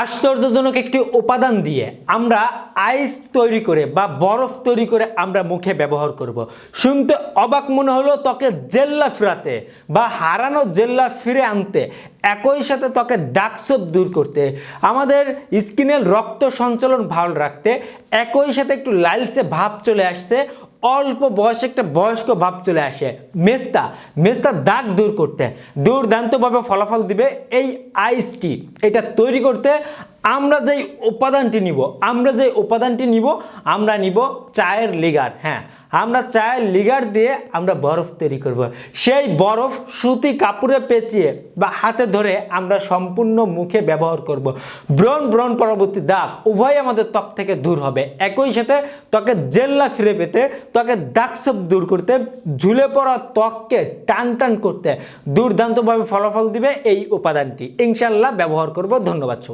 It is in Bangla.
আশ্চর্যজনক একটি উপাদান দিয়ে আমরা আইস তৈরি করে বা বরফ তৈরি করে আমরা মুখে ব্যবহার করব। শুনতে অবাক মনে হলো ত্বকে জেল্লা ফেরাতে বা হারানো জেল্লা ফিরে আনতে, একই সাথে ত্বকে ডাকসব দূর করতে, আমাদের স্কিনের রক্ত সঞ্চালন ভালো রাখতে, একই সাথে একটু লালচে ভাব চলে আসছে অল্প বয়সে একটা বয়স্ক ভাব চলে আসে। মেস্তা মেস্তা দাগ দূর করতে। দুর্দান্তভাবে ফলাফল দিবে এই আইসটি এটা তৈরি করতে আমরা যেই উপাদানটি নিব, আমরা যেই উপাদানটি নিব, আমরা নিব চায়ের লিগার হ্যাঁ। আমরা চায়ের লিগার দিয়ে আমরা বরফ তৈরি করব। সেই বরফ সুতি কাপড়ে পেঁচিয়ে বা হাতে ধরে আমরা সম্পূর্ণ মুখে ব্যবহার করব। ব্রণ ব্রণ পরবর্তী দাগ উভয় আমাদের ত্বক থেকে দূর হবে একই সাথে ত্বকে জেল্লা ফিরে পেতে, ত্বকে দাগসব দূর করতে, ঝুলে পড়া ত্বককে টান টান করতে দুর্দান্তভাবে ফলাফল দিবে এই উপাদানটি ইনশাল্লাহ ব্যবহার করব ধন্যবাদ সবাই